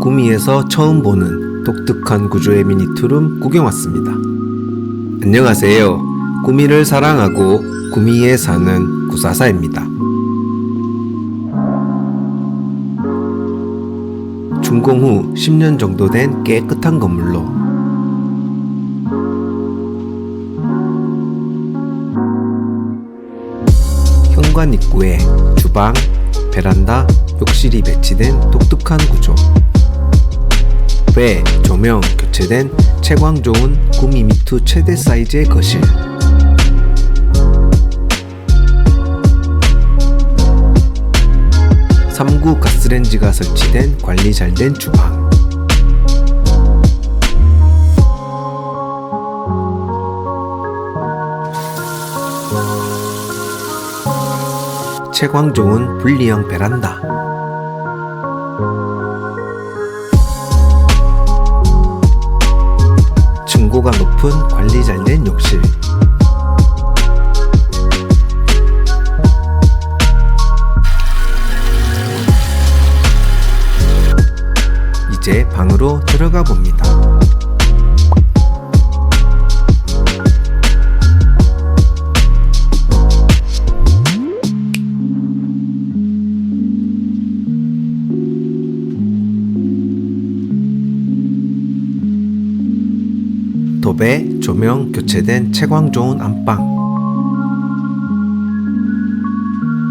구미에서 처음 보는 독특한 구조의 미니투룸 구경 왔습니다. 안녕하세요. 구미를 사랑하고 구미에 사는 구사사입니다. 준공 후 10년 정도 된 깨끗한 건물로 현관 입구에 주방, 베란다, 욕실이 배치된 독특한 구조. 외 조명 교체된 채광 좋은 구미미투 최대 사이즈의 거실. 삼구 가스렌지가 설치된 관리 잘 된 주방. 채광 좋은 분리형 베란다. 높은 관리 잘 된 욕실. 이제 방으로 들어가 봅니다. 도배, 조명 교체된 채광 좋은 안방.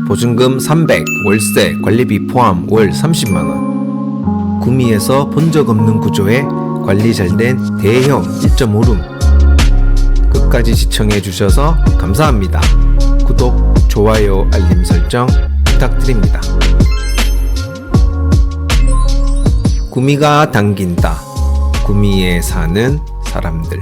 보증금 300, 월세, 관리비 포함 월 30만원. 구미에서 본 적 없는 구조에 관리 잘 된 대형 1.5룸. 끝까지 시청해 주셔서 감사합니다. 구독, 좋아요, 알림 설정 부탁드립니다. 구미가 당긴다. 구미에 사는 사람들.